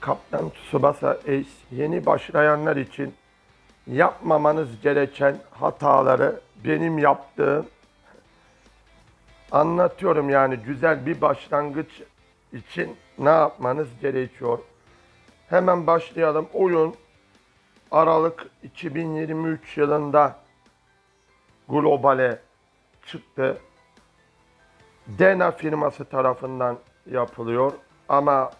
Kaptan Tsubasa Ace yeni başlayanlar için yapmamanız gereken hataları benim yaptığım anlatıyorum yani güzel bir başlangıç için ne yapmanız gerekiyor. Hemen başlayalım. Oyun Aralık 2023 yılında globale çıktı. Dena firması tarafından yapılıyor ama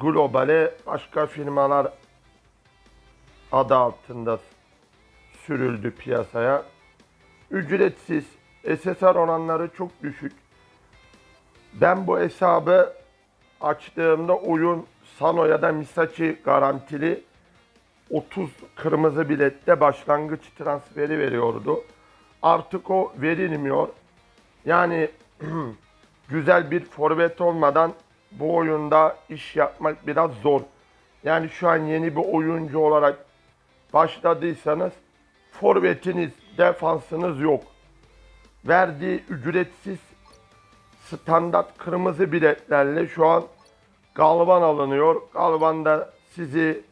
globale başka firmalar adı altında sürüldü piyasaya. Ücretsiz, SSR oranları çok düşük. Ben bu hesabı açtığımda oyun Sano ya da Misachi garantili 30 kırmızı bilette başlangıç transferi veriyordu. Artık o verilmiyor. Yani güzel bir forvet olmadan bu oyunda iş yapmak biraz zor. Yani şu an yeni bir oyuncu olarak başladıysanız forvetiniz, defansınız yok. Verdiği ücretsiz standart kırmızı biletlerle şu an Galvan alınıyor. Galvan da sizi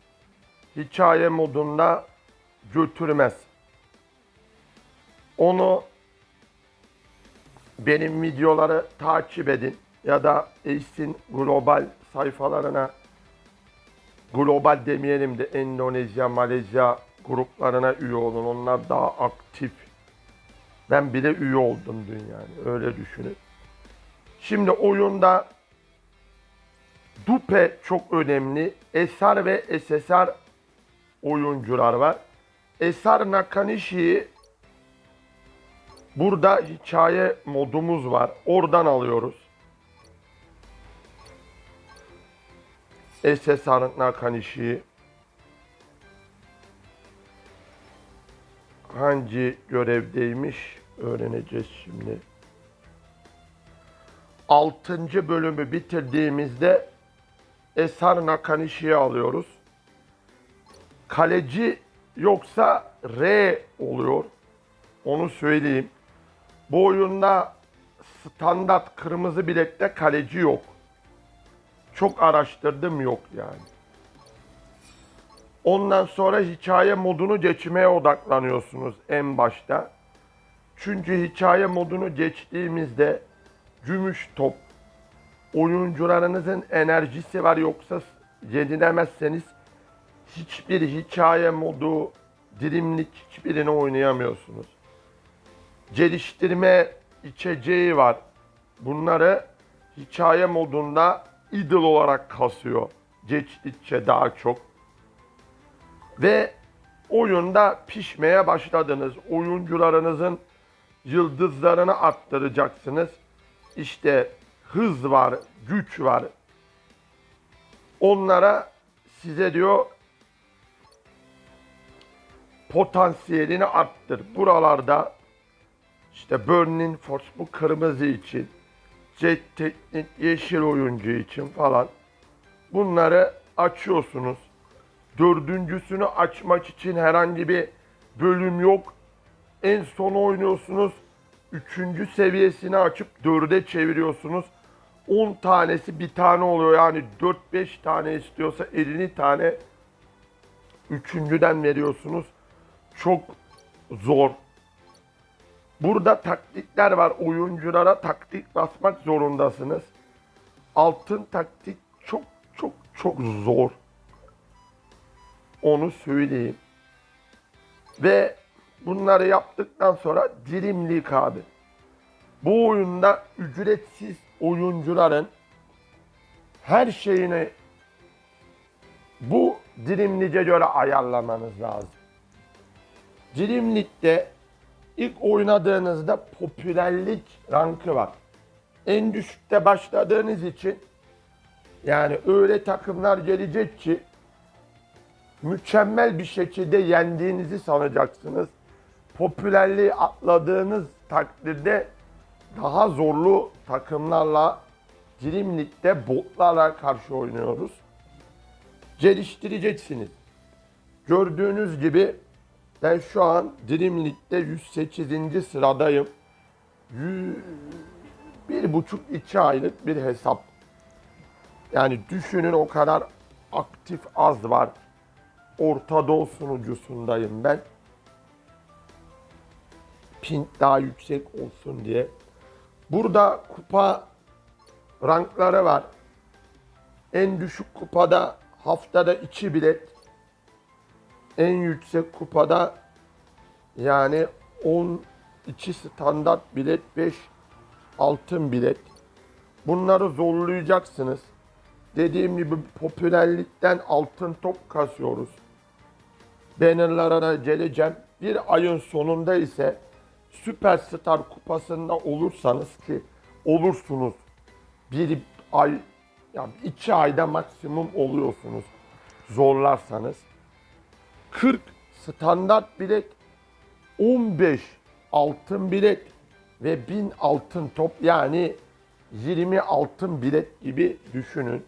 hikaye modunda götürmez. Onu benim videoları takip edin ya da Ace'in global sayfalarına global demeyelim de Endonezya, Malezya gruplarına üye olun. Onlar daha aktif. Ben bile üye oldum dün yani. Öyle düşünün. Şimdi oyunda Dupe çok önemli. Esar ve SSR oyuncular var. Esar Nakanishi'yi burada hikaye modumuz var. Oradan alıyoruz. SSR Nakanishi'yi hangi görevdeymiş öğreneceğiz şimdi. 6. bölümü bitirdiğimizde Esar Nakanishi'yi alıyoruz. Kaleci yoksa R oluyor. Onu söyleyeyim. Bu oyunda standart kırmızı bilekte kaleci yok. Çok araştırdım yok yani. Ondan sonra hikaye modunu geçmeye odaklanıyorsunuz en başta. Çünkü hikaye modunu geçtiğimizde gümüş top, oyuncularınızın enerjisi var yoksa yenilemezseniz hiçbir hikaye modu, dilimlik hiçbirini oynayamıyorsunuz. Geliştirme içeceği var. Bunları hikaye modunda idol olarak kasıyor. Geçtikçe daha çok. Ve oyunda pişmeye başladınız. Oyuncularınızın yıldızlarını arttıracaksınız. İşte hız var, güç var. Onlara size diyor potansiyelini arttır. Buralarda işte Burning Force bu kırmızı için, Jet Teknik yeşil oyuncu için falan bunları açıyorsunuz. Dördüncüsünü açmak için herhangi bir bölüm yok. En son oynuyorsunuz. Üçüncü seviyesini açıp dörde çeviriyorsunuz. 10 tanesi bir tane oluyor. Yani 4-5 tane istiyorsa 50 tane üçüncüden veriyorsunuz. Çok zor. Burada taktikler var. Oyunculara taktik basmak zorundasınız. Altın taktik çok çok çok zor. Onu söyleyeyim. Ve bunları yaptıktan sonra dilimlik abi. Bu oyunda ücretsiz oyuncuların her şeyini bu dilimlice göre ayarlamanız lazım. Dilimlikte ilk oynadığınızda popülerlik rankı var. En düşükte başladığınız için yani öyle takımlar gelecek ki mükemmel bir şekilde yendiğinizi sanacaksınız. Popülerliği atladığınız takdirde daha zorlu takımlarla Dilimlik'te botlarla karşı oynuyoruz. Geliştireceksiniz. Gördüğünüz gibi ben şu an Dilimlik'te 108. sıradayım. Bir buçuk iki aylık bir hesap. Yani düşünün o kadar aktif az var. Orta Doğu sunucusundayım ben. Ping daha yüksek olsun diye. Burada kupa rankları var. En düşük kupada haftada 2 bilet. En yüksek kupada yani 12 standart bilet, 5 altın bilet. Bunları zorlayacaksınız. Dediğim gibi popülerlikten altın top kasıyoruz. Bannerlara da geleceğim. Bir ayın sonunda ise Süperstar kupasında olursanız ki olursunuz. Bir ay, yani iki ayda maksimum oluyorsunuz. Zorlarsanız. 40 standart bilet, 15 altın bilet ve 1000 altın top yani 20 altın bilet gibi düşünün.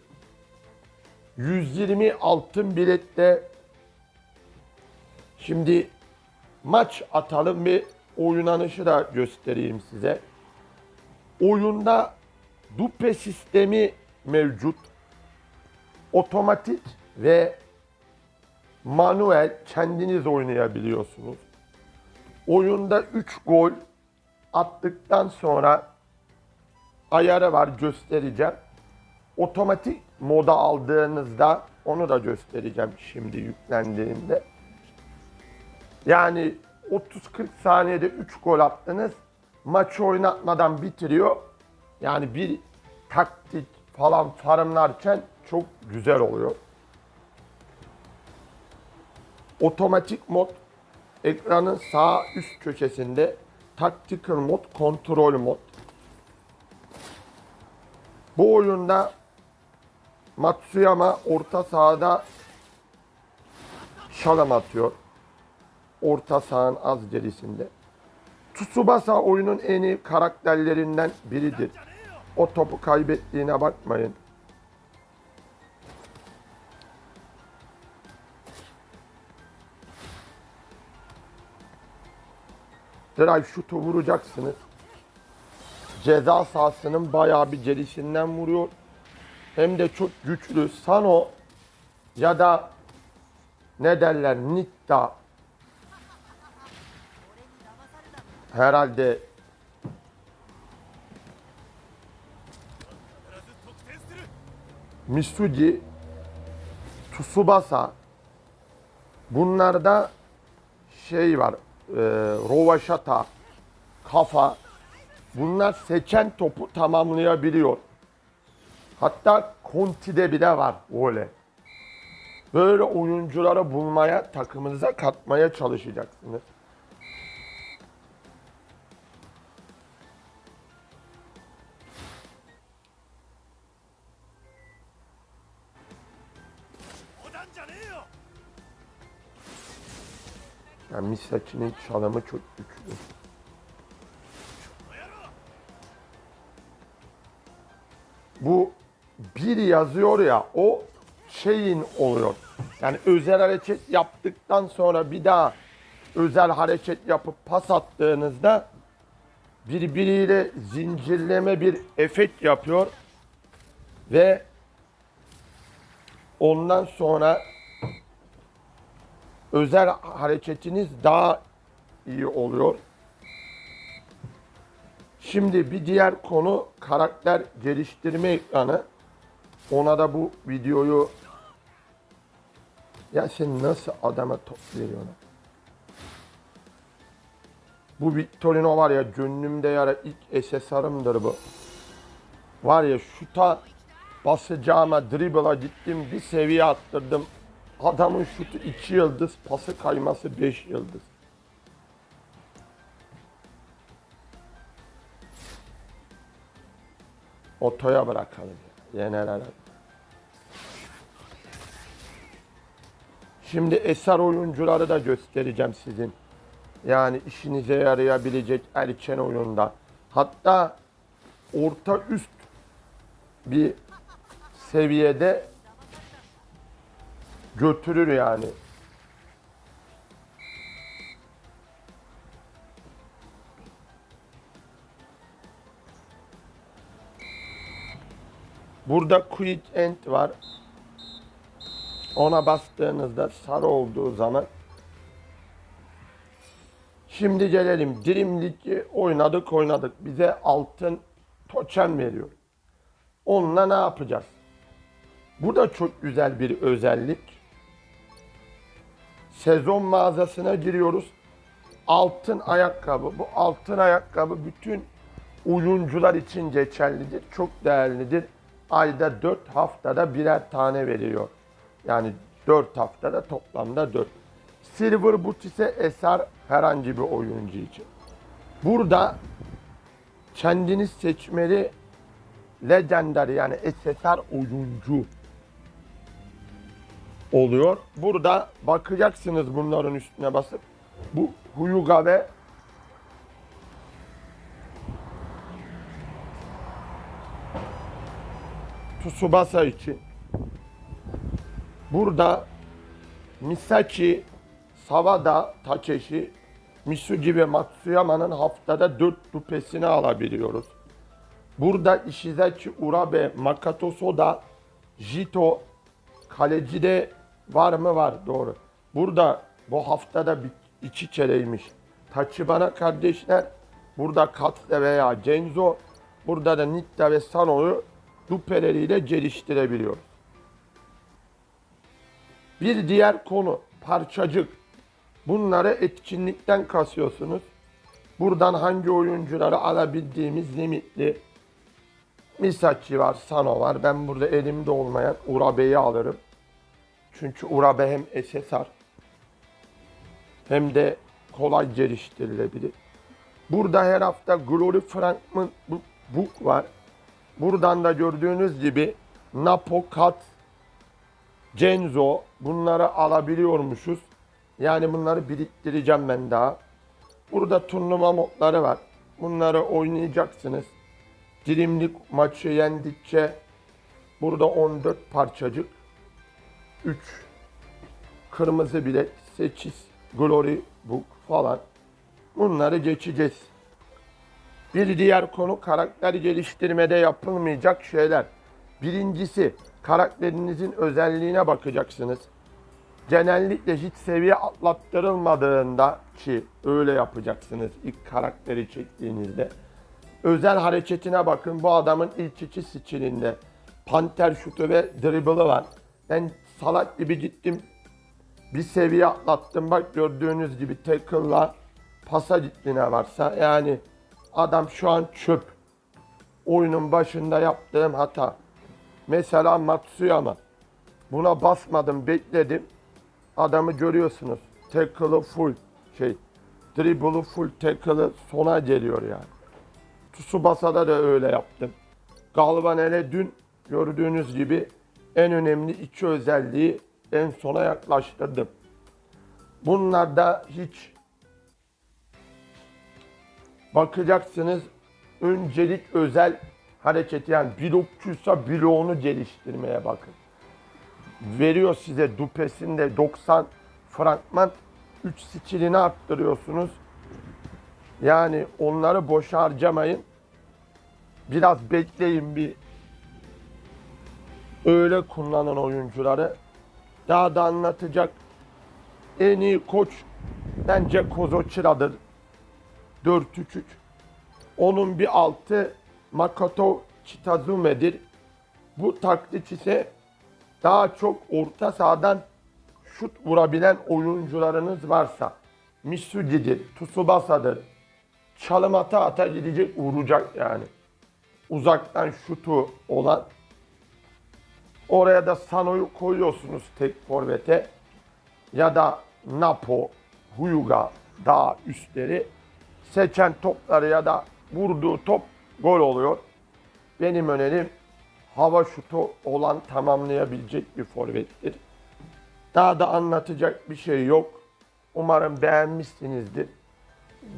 120 altın bilette şimdi maç atalım ve oynanışı da göstereyim size. Oyunda dupe sistemi mevcut. Otomatik ve manuel kendiniz oynayabiliyorsunuz. Oyunda 3 gol attıktan sonra ayarı var göstereceğim. Otomatik moda aldığınızda onu da göstereceğim şimdi yüklendiğinde. Yani 30-40 saniyede 3 gol attınız. Maçı oynatmadan bitiriyor. Yani bir taktik falan farmlarken çok güzel oluyor. Otomatik mod ekranın sağ üst köşesinde Tactical mod, kontrol mod. Bu oyunda Matsuyama orta sahada şalım atıyor. Orta sahanın az gerisinde. Tsubasa oyunun en iyi karakterlerinden biridir. O topu kaybettiğine bakmayın. Drive şutu vuracaksınız. Ceza sahasının bayağı bir gerisinden vuruyor. Hem de çok güçlü. Sano ya da ne derler Nitta herhalde Misugi Tsubasa bunlarda şey var e, Rovaşata kafa bunlar seken topu tamamlayabiliyor. Hatta Conti'de bile var öyle. Böyle oyuncuları bulmaya, takımınıza katmaya çalışacaksınız. Yani Misaki'nin çalımı çok güçlü. Bu bir yazıyor ya o şeyin oluyor. Yani özel hareket yaptıktan sonra bir daha özel hareket yapıp pas attığınızda birbiriyle zincirleme bir efekt yapıyor ve ondan sonra özel hareketiniz daha iyi oluyor. Şimdi bir diğer konu karakter geliştirme ekranı. Ona da bu videoyu ya sen nasıl adama top veriyorsun? Bu Victorino var ya gönlümde yara ilk SSR'ımdır bu. Var ya şuta basacağıma dribble'a gittim bir seviye attırdım. Adamın şutu 2 yıldız, pası kayması 5 yıldız. Otoya bırakalım. Yener herhalde. Şimdi eser oyuncuları da göstereceğim sizin. Yani işinize yarayabilecek erken oyunda. Hatta orta üst bir seviyede götürür yani. Burada quick end var. Ona bastığınızda sarı olduğu zaman Şimdi gelelim Dream League'i oynadık oynadık. Bize altın token veriyor. Onunla ne yapacağız? Bu da çok güzel bir özellik. Sezon mağazasına giriyoruz. Altın ayakkabı. Bu altın ayakkabı bütün oyuncular için geçerlidir. Çok değerlidir. Ayda 4 haftada birer tane veriyor. Yani 4 haftada toplamda 4. Silver Boot ise eser herhangi bir oyuncu için. Burada kendiniz seçmeli legendary yani SSR oyuncu oluyor. Burada bakacaksınız bunların üstüne basıp bu Huyuga ve Tsubasa için burada Misaki, Sawada, Takeshi, Misugi ve Matsuyama'nın haftada 4 rupesini alabiliyoruz. Burada Ishizaki Urabe, Makato Soda, Jito, kaleci de var mı var doğru. Burada bu haftada bir, iki kereymiş. Tachibana kardeşler, burada Katse veya Genzo, burada da Nitta ve Sano'yu dupeleriyle geliştirebiliyoruz. Bir diğer konu parçacık. Bunları etkinlikten kasıyorsunuz. Buradan hangi oyuncuları alabildiğimiz limitli. Misaki var, Sano var. Ben burada elimde olmayan Urabe'yi alırım. Çünkü Urabe hem SSR hem de kolay geliştirilebilir. Burada her hafta Glory Fragment Book var. Buradan da gördüğünüz gibi Napo, Kat, Genzo bunları alabiliyormuşuz. Yani bunları biriktireceğim ben daha. Burada turnuva modları var. Bunları oynayacaksınız. Dilimlik maçı yendikçe burada 14 parçacık 3 kırmızı bilet 8 glory book falan bunları geçeceğiz. Bir diğer konu karakter geliştirmede yapılmayacak şeyler. Birincisi karakterinizin özelliğine bakacaksınız. Genellikle hiç seviye atlattırılmadığında ki öyle yapacaksınız ilk karakteri çektiğinizde. Özel hareketine bakın. Bu adamın ilk iki skillinde panter şutu ve dribble'ı var. Ben salak gibi gittim. Bir seviye atlattım. Bak gördüğünüz gibi tackle'la pasa gitti ne varsa. Yani adam şu an çöp. Oyunun başında yaptığım hata. Mesela Matsuyama. Buna basmadım, bekledim. Adamı görüyorsunuz. Tackle'ı full şey. Dribble'ı full, tackle'ı sona geliyor yani. Tsubasa'da da öyle yaptım. Galvanel'e dün gördüğünüz gibi en önemli iki özelliği en sona yaklaştırdım. Bunlarda hiç bakacaksınız öncelik özel hareketi yani blokçuysa bloğunu geliştirmeye bakın. Veriyor size dupesinde 90 fragman 3 skillini arttırıyorsunuz. Yani onları boş harcamayın. Biraz bekleyin bir öyle kullanan oyuncuları. Daha da anlatacak en iyi koç bence Kozochira'dır. 4-3-3. Onun bir altı Makoto Kitazume'dir. Bu taklit ise daha çok orta sahadan şut vurabilen oyuncularınız varsa Misugi'dir, Tsubasa'dır. Çalım ata ata gidecek vuracak yani. Uzaktan şutu olan. Oraya da Sano'yu koyuyorsunuz tek forvete. Ya da Napo, Huyuga daha üstleri. Seçen topları ya da vurduğu top gol oluyor. Benim önerim hava şutu olan tamamlayabilecek bir forvettir. Daha da anlatacak bir şey yok. Umarım beğenmişsinizdir.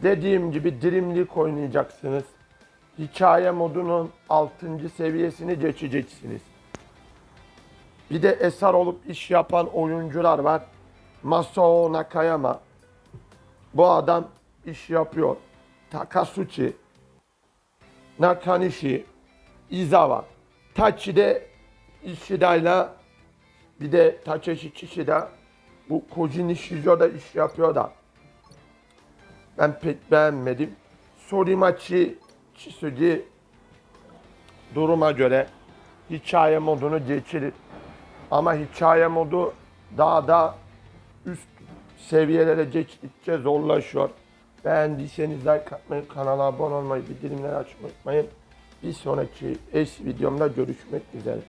Dediğim gibi League oynayacaksınız. Hikaye modunun 6. seviyesini geçeceksiniz. Bir de eser olup iş yapan oyuncular var. Masao Nakayama. Bu adam iş yapıyor. Takasuchi, Nakanishi, Izawa. Tachi'de Ishida'yla Bir de Takeshi Kishi de bu Koji Nishizo'da iş yapıyor da ben pek beğenmedim. Sorimachi Chisugi duruma göre hikaye modunu geçirir. Ama hikaye modu daha da üst seviyelere geçtikçe zorlaşıyor. Beğendiyseniz like atmayı, kanala abone olmayı, bildirimleri açmayı unutmayın. Bir sonraki eş videomda görüşmek üzere.